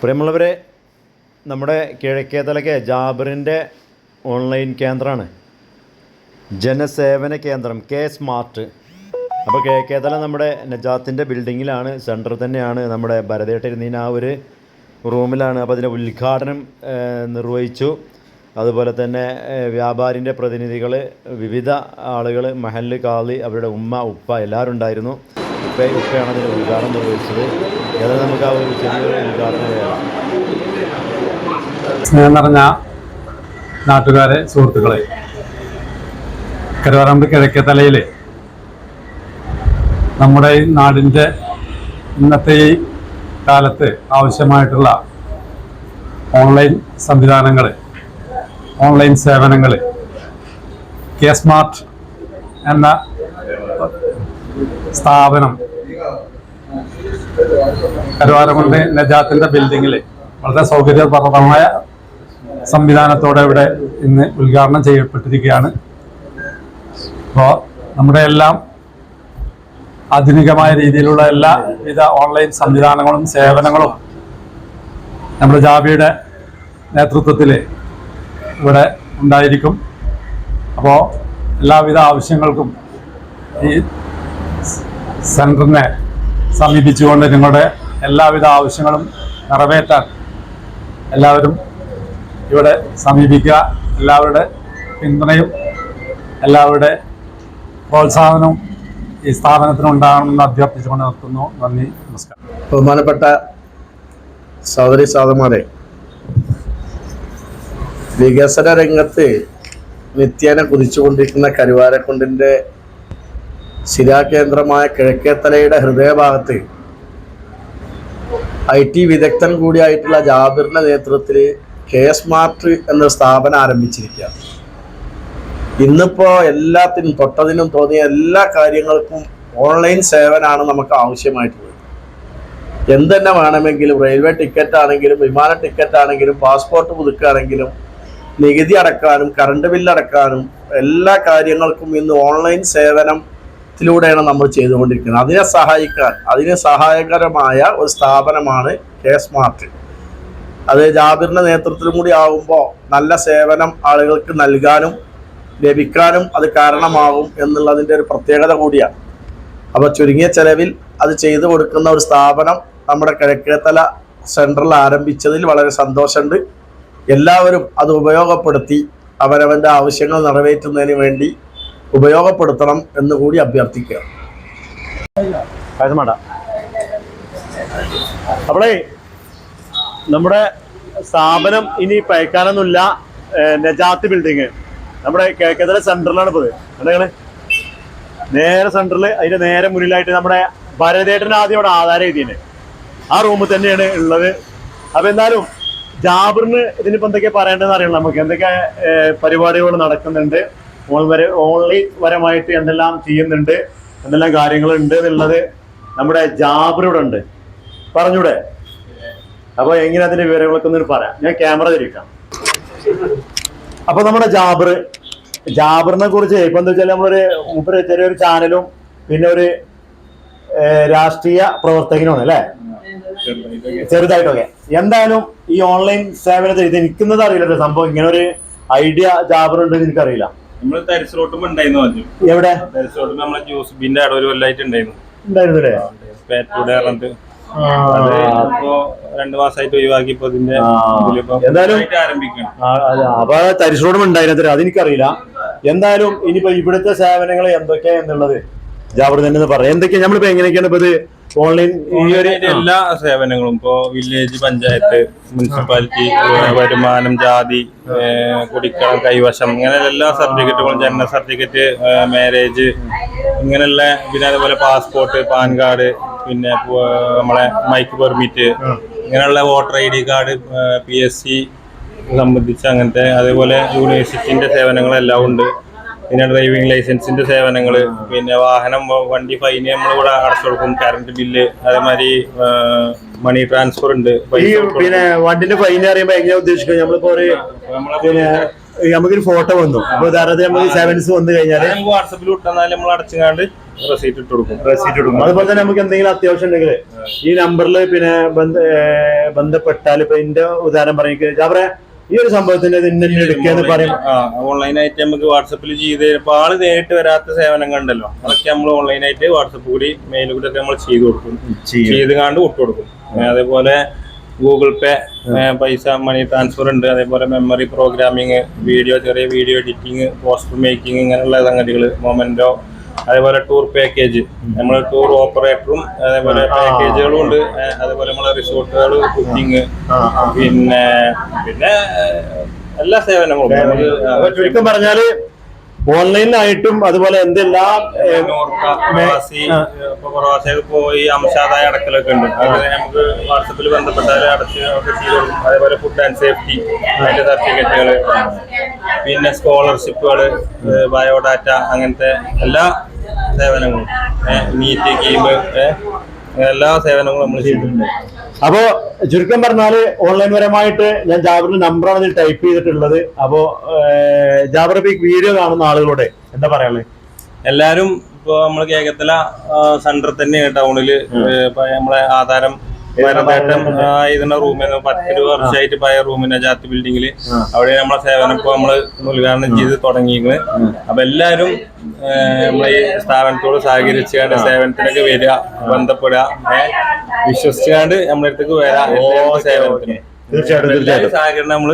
പ്രിയമുള്ളവരെ നമ്മുടെ കിഴക്കേതലക്കെ ജാബറിന്റെ ഓൺലൈൻ കേന്ദ്രമാണ്. ജനസേവന കേന്ദ്രം കെ സ്മാർട്ട്. അപ്പോൾ കിഴക്കേതല നമ്മുടെ നജാത്തിന്റെ ബിൽഡിങ്ങിലാണ് സെന്റർ തന്നെയാണ് നമ്മുടെ ഭരതേട്ടിരുന്നീന് ആ ഒരു റൂമിലാണ്. അപ്പോൾ അതിന്റെ ഉദ്ഘാടനം നിർവഹിച്ചു. അതുപോലെ തന്നെ വ്യാപാരിന്റെ പ്രതിനിധികൾ വിവിധ ആളുകൾ മഹല്ല് കാളി അവരുടെ ഉമ്മ ഉപ്പ എല്ലാവരും ഉണ്ടായിരുന്നു ഉപ്പ ഉപ്പയാണ് അതിന്റെ ഉദ്ഘാടനം നിർവഹിച്ചത്. ഏതായാലും നമുക്ക് ആ ഒരു ചെറിയൊരു ഉദ്ഘാടനം സ്നേഹം നിറഞ്ഞ നാട്ടുകാരെ സുഹൃത്തുക്കളെ കരുവാറമ്പ് കിഴക്കേ തലയിൽ നമ്മുടെ നാടിന്റെ ഇന്നത്തെ ഈ കാലത്ത് ആവശ്യമായിട്ടുള്ള ഓൺലൈൻ സംവിധാനങ്ങൾ ഓൺലൈൻ സേവനങ്ങൾ കെ സ്മാർട്ട് എന്ന സ്ഥാപനം. കരുവാരമുണ്ട് നജാത്തിന്റെ ബിൽഡിങ്ങിൽ വളരെ സൗകര്യപ്രദമായ സംവിധാനത്തോടെ ഇവിടെ ഇന്ന് ഉദ്ഘാടനം ചെയ്യപ്പെട്ടിരിക്കുകയാണ്. അപ്പോൾ നമ്മുടെ എല്ലാം ആധുനികമായ രീതിയിലുള്ള എല്ലാവിധ ഓൺലൈൻ സംവിധാനങ്ങളും സേവനങ്ങളും നമ്മുടെ ജാബിയുടെ നേതൃത്വത്തിൽ ഇവിടെ ഉണ്ടായിരിക്കും. അപ്പോൾ എല്ലാവിധ ആവശ്യങ്ങൾക്കും ഈ സെന്ററിനെ സമീപിച്ചുകൊണ്ട് നിങ്ങളുടെ എല്ലാവിധ ആവശ്യങ്ങളും നിറവേറ്റാൻ എല്ലാവരും ഇവിടെ സമീപിക്കുക. എല്ലാവരുടെ പിന്തുണയും എല്ലാവരുടെ പ്രോത്സാഹനവും ഈ സ്ഥാപനത്തിന് ഉണ്ടാകണമെന്ന് അഭ്യർത്ഥിച്ചുകൊണ്ട് നിർത്തുന്നു. നന്ദി നമസ്കാരം. ബഹുമാനപ്പെട്ട സഹോദരി സഹോദരന്മാരെ വികസന രംഗത്ത് നിത്യേന കുതിച്ചുകൊണ്ടിരിക്കുന്ന കരുവാരക്കുണ്ടിന്റെ ശിലാകേന്ദ്രമായ കിഴക്കേത്തലയുടെ ഹൃദയഭാഗത്ത് ഐ ടി വിദഗ്ധൻ കൂടിയായിട്ടുള്ള ജാബിറിന്റെ നേതൃത്വത്തിൽ കെ സ്മാർട്ട് എന്ന സ്ഥാപനം ആരംഭിച്ചിരിക്കുകയാണ്. ഇന്നിപ്പോ എല്ലാത്തിനും തൊട്ടതിനും തോന്നിയ എല്ലാ കാര്യങ്ങൾക്കും ഓൺലൈൻ സേവനമാണ് നമുക്ക് ആവശ്യമായിട്ടുള്ളത് എന്തെന്നെ വേണമെങ്കിലും റെയിൽവേ ടിക്കറ്റ് ആണെങ്കിലും വിമാന ടിക്കറ്റ് ആണെങ്കിലും പാസ്പോർട്ട് പുതുക്കുകയാണെങ്കിലും നികുതി അടക്കാനും കറണ്ട് ബില്ല് അടക്കാനും എല്ലാ കാര്യങ്ങൾക്കും ഇന്ന് ഓൺലൈൻ സേവനത്തിലൂടെയാണ് നമ്മൾ ചെയ്തുകൊണ്ടിരിക്കുന്നത്. അതിനെ സഹായിക്കാൻ അതിന് സഹായകരമായ ഒരു സ്ഥാപനമാണ് കെ സ്മാർട്ട്. അത് ജാബിറിന്റെ നേതൃത്വത്തിലും കൂടി ആകുമ്പോൾ നല്ല സേവനം ആളുകൾക്ക് നൽകാനും ലഭിക്കാനും അത് കാരണമാകും എന്നുള്ളതിന്റെ ഒരു പ്രത്യേകത കൂടിയാണ്. അപ്പോൾ ചുരുങ്ങിയ ചെലവിൽ അത് ചെയ്തു കൊടുക്കുന്ന ഒരു സ്ഥാപനം നമ്മുടെ കിഴക്കേത്തല സെൻട്രൽ ആരംഭിച്ചതിൽ വളരെ സന്തോഷമുണ്ട്. എല്ലാവരും അത് ഉപയോഗപ്പെടുത്തി അവരവന്റെ ആവശ്യങ്ങൾ നിറവേറ്റുന്നതിന് വേണ്ടി ഉപയോഗപ്പെടുത്തണം എന്ന് കൂടി അഭ്യർത്ഥിക്കുക. അപ്പോളേ നമ്മുടെ സ്ഥാപനം ഇനി പയക്കാനൊന്നുമില്ല നജാത്ത് ബിൽഡിങ്. നമ്മുടെ കിഴക്കത്തല സെന്ററിലാണ് പോയത്. എന്താണ് നേരെ സെന്ററിൽ അതിന്റെ നേരെ മുന്നിലായിട്ട് നമ്മുടെ ഭരതേട്ടൻ ആദ്യം അവിടെ ആധാരം എഴുതിയെ ആ റൂമിൽ തന്നെയാണ് ഉള്ളത്. അപ്പൊ എന്തായാലും ജാബറിന് ഇതിനിപ്പോ എന്തൊക്കെയാ പറയേണ്ടതെന്ന് അറിയണം നമുക്ക്. എന്തൊക്കെ പരിപാടികൾ നടക്കുന്നുണ്ട്? ഓൺവരെ ഓൺലൈൻ പരമായിട്ട് എന്തെല്ലാം ചെയ്യുന്നുണ്ട് എന്തെല്ലാം കാര്യങ്ങളുണ്ട് എന്നുള്ളത് നമ്മുടെ ജാബർ ഉണ്ട്. പറഞ്ഞൂടെ? അപ്പൊ എങ്ങനെ അതിന്റെ വിവരങ്ങളൊക്കെ ഒന്ന് പറയാം. ഞാൻ ക്യാമറ തിരിക്കാം. അപ്പൊ നമ്മുടെ ജാബർ ജാബറിനെ കുറിച്ച് ഇപ്പൊ എന്താ വെച്ചാൽ നമ്മളൊരു മൂപ്പര് ചെറിയൊരു ചാനലും പിന്നെ ഒരു രാഷ്ട്രീയ പ്രവർത്തകനുമാണ് അല്ലേ? ചെറുതായിട്ടൊക്കെ. എന്തായാലും ഈ ഓൺലൈൻ സേവനത്തിൽ ഇത് എനിക്കുന്നത് അറിയില്ല സംഭവം ഇങ്ങനെ ഒരു ഐഡിയ ജാബർ ഉണ്ടെന്ന് എനിക്കറിയില്ല. നമ്മൾ തരിശോട്ടും ഉണ്ടായിരുന്നു എവിടെ? തരിശോട്ടും നമ്മളെ ജ്യൂസ് ബിന്റെ അവിടെ ഒരു കൊല്ലായിട്ട് ഉണ്ടായിരുന്നു. ഉണ്ടായിരുന്നില്ലേ പേറ്റൂടെ പറഞ്ഞിട്ട്. അപ്പൊ തരിശോടും ഉണ്ടായിരുന്നത് അതെനിക്കറിയില്ല. എന്തായാലും ഇനിയിപ്പോ ഇവിടുത്തെ സേവനങ്ങൾ എന്തൊക്കെയാ എന്നുള്ളത് ജാബർ തന്നെ ഒന്ന് പറയാം. എന്തൊക്കെയാ നമ്മളിപ്പോ എങ്ങനെയൊക്കെയാണ് ഇപ്പൊ ഇത് ഓൺലൈൻ എല്ലാ സേവനങ്ങളും ഇപ്പോ വില്ലേജ് പഞ്ചായത്ത് മുനിസിപ്പാലിറ്റി വരുമാനം ജാതി കുടിക്കണം കൈവശം ഇങ്ങനെ എല്ലാ സർട്ടിഫിക്കറ്റുകളും ജനന സർട്ടിഫിക്കറ്റ് മാരേജ് ഇങ്ങനെയുള്ള പിന്നെ അതുപോലെ പാസ്പോർട്ട് പാൻ കാർഡ് പിന്നെ നമ്മളെ മൈക്ക് പെർമിറ്റ് ഇങ്ങനെയുള്ള voter I D card P S C സംബന്ധിച്ച് അങ്ങനത്തെ അതേപോലെ യൂണിവേഴ്സിറ്റിന്റെ സേവനങ്ങളെല്ലാം ഉണ്ട്. പിന്നെ ഡ്രൈവിംഗ് ലൈസൻസിന്റെ സേവനങ്ങൾ പിന്നെ വാഹനം വണ്ടി ഫൈന് നമ്മൾ ഇവിടെ അടച്ചു കൊടുക്കും. കറണ്ട് ബില്ല് അതേമാതിരി മണി ട്രാൻസ്ഫർ ഉണ്ട്. ഈ പിന്നെ വണ്ടിന്റെ ഫൈൻ അറിയുമ്പോ എങ്ങനെയാ ഉദ്ദേശിക്കുന്നത്? നമ്മളിപ്പോ ഒരു പിന്നെ നമുക്കൊരു ഫോട്ടോ വന്നു. അപ്പൊ ഉദാഹരണത്തിന് നമുക്ക് സെവൻസ് വന്നു കഴിഞ്ഞാൽ വാട്സപ്പിൽ വിട്ടാൽ നമ്മൾ അടച്ചുകാണ്ട് റെസീറ്റ് ഇട്ട് കൊടുക്കും. റെസീറ്റ് കൊടുക്കും അതുപോലെ തന്നെ നമുക്ക് എന്തെങ്കിലും അത്യാവശ്യം ഉണ്ടെങ്കിൽ ഈ നമ്പറിൽ പിന്നെ ബന്ധപ്പെട്ടാൽ ഇപ്പൊ എന്റെ ഉദാഹരണം പറയുക ജാബറെ ഈ ഒരു സംഭവത്തിന്റെ ഇന്ന എടുക്കാന്ന് പറയും. ഓൺലൈൻ ഓൺലൈനായിട്ട് നമുക്ക് വാട്സപ്പിൽ ചെയ്ത് ഇപ്പൊ ആൾ നേരിട്ട് വരാത്ത സേവനങ്ങൾ ഉണ്ടല്ലോ. അതൊക്കെ നമ്മൾ ഓൺലൈനായിട്ട് വാട്സപ്പ് കൂടി മെയിൽ കൂടി ഒക്കെ നമ്മൾ ചെയ്ത് കൊടുക്കും. ചെയ്ത് കാണ്ട് വിട്ടു കൊടുക്കും. അതേപോലെ ഗൂഗിൾ പേ പൈസ മണി ട്രാൻസ്ഫർ ഉണ്ട്. അതേപോലെ മെമ്മറി പ്രോഗ്രാമിങ് വീഡിയോ ചെറിയ വീഡിയോ എഡിറ്റിംഗ് പോസ്റ്റർ മേക്കിംഗ് ഇങ്ങനെയുള്ള സംഗതികൾ മൊമെന്റോ അതേപോലെ ടൂർ പാക്കേജ് നമ്മൾ ടൂർ ഓപ്പറേറ്ററും അതേപോലെ. പാക്കേജുകളും ഉണ്ട് അതേപോലെ നമ്മളെ റിസോർട്ടുകൾ ബുക്കിംഗ്. പിന്നെ പിന്നെ എല്ലാ സേവനങ്ങളും. ചുരുക്കം പറഞ്ഞാൽ ഓൺലൈനായിട്ടും അതുപോലെ എന്തെല്ലാം പ്രവാസികൾ പോയി അംശാദായ അടക്കലൊക്കെ ഉണ്ട്. അതുപോലെ നമുക്ക് വാട്സപ്പിൽ ബന്ധപ്പെട്ടാൽ അടച്ച് ഒക്കെ അതേപോലെ ഫുഡ് ആൻഡ് സേഫ്റ്റി അതിന്റെ സർട്ടിഫിക്കറ്റുകൾ പിന്നെ സ്കോളർഷിപ്പുകൾ ബയോഡാറ്റ അങ്ങനത്തെ എല്ലാ സേവനങ്ങളും മീറ്റ് എല്ലാ സേവനങ്ങളും നമ്മൾ ചെയ്തിട്ടുണ്ട്. അപ്പോ ചുരുക്കം പറഞ്ഞാൽ ഓൺലൈൻ പരമായിട്ട് ഞാൻ ജാബറിന്റെ നമ്പറാണ് ഇതിൽ ടൈപ്പ് ചെയ്തിട്ടുള്ളത്. അപ്പോ ജാബർ ഇപ്പൊ വീഡിയോ കാണുന്ന ആളുകളോട് എന്താ പറയാനുള്ളത് എല്ലാരും ഇപ്പൊ നമ്മൾ കേക്കത്തില സെന്റർ തന്നെയാണ് ടൗണിൽ നമ്മളെ ആധാരം ഇതിന്റെ റൂമിൽ പത്ത് വർഷമായിട്ട് പഴയ റൂമിന്റെ ജാതി ബിൽഡിങ്ങിൽ അവിടെ നമ്മളെ സേവനം ഇപ്പൊ നമ്മൾ ഉദ്ഘാടനം ചെയ്ത് തുടങ്ങിയിരിക്കുന്നത് അപ്പൊ എല്ലാരും നമ്മളെ ഈ സ്ഥാപനത്തോട് സഹകരിച്ചുകൊണ്ട് സേവനത്തിനൊക്കെ വരിക ബന്ധപ്പെടുക വിശ്വസിച്ചുകൊണ്ട് നമ്മളെ അടുത്തേക്ക് വരാം. എല്ലാ സേവനത്തിനും. തീർച്ചയായിട്ടും തീർച്ചയായിട്ടും. സഹകരണം നമ്മൾ